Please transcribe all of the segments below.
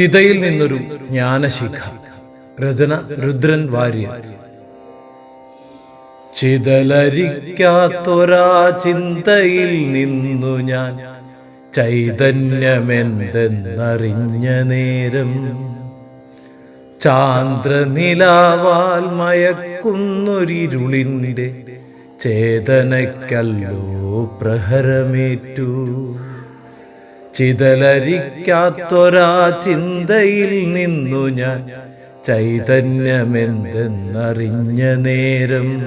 ചിതയിൽ നിന്നൊരു ജ്ഞാനശിഖ രചന രുദ്രൻ വാര്യർ. ചിതലരിക്കാത്തൊരാ ചിന്തയിൽ നിന്നു ഞാൻ ചൈതന്യമെന്തെന്നറിഞ്ഞ നേരം. ചാന്ദ്രനിലാവാൽ മയക്കുന്നൊരിരുളിന്റെ ചേതനക്കല്ലോ പ്രഹരമേറ്റു. ചിതലരിക്കാത്തൊരാ ചിന്തയിൽ നിന്നു ഞാൻ. ചൈതന്യമെന്തെന്നറിഞ്ഞ നേരം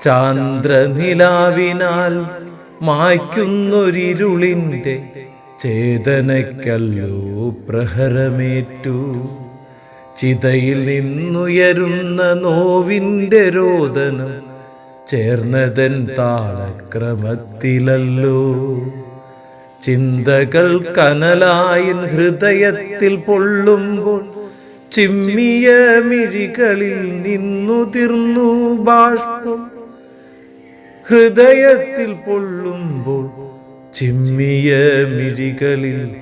ചാന്ദ്രനിലാവിനാൽ മായ്ക്കുന്നൊരിരുളിന്റെ ചേതനയ്ക്കല്ലോ പ്രഹരമേറ്റു. ചിതയിൽ നിന്നുയരുന്ന നോവിന്റെ രോദനം ചേർന്നതൻ താളക്രമത്തിലല്ലോ. ചിന്തകൾ കനലായിൻ ഹൃദയത്തിൽ പൊള്ളുമ്പോൾ ചിമ്മിയ മിഴികളിൽ നിന്നുതിർന്നു ബാഷ്പം. ഹൃദയത്തിൽ പൊള്ളുമ്പോൾ ചിമ്മിയ മിഴികളിൽ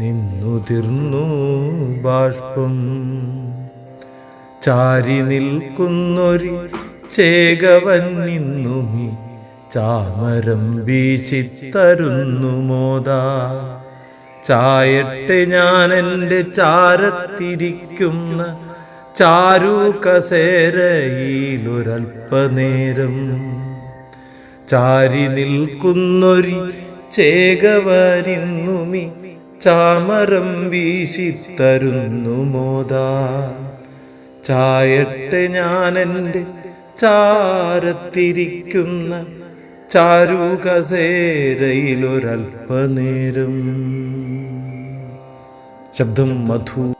നിന്നുതിർന്നു ബാഷ്പം. ചാരി നിൽക്കുന്നൊരു ചേകവൻ നിന്നു നീ ചാമരം വീശിത്തരുന്നു മോദാ. ചായട്ടെ ഞാൻ എന്റെ ചാരത്തിരിക്കുന്ന ചാരു കസേരയിലൊരൽപ്പനേരം ചാരി നിൽക്കുന്നൊരി ചേകവനിന്നുമി ചാമരം വീശിത്തരുന്നു മോദാ. ചായട്ടെ ഞാൻ എന്റെ ചാരത്തിരിക്കുന്ന ചാരു കസേരയിലൊരൽപ്പനേരം ശബ്ദം മധു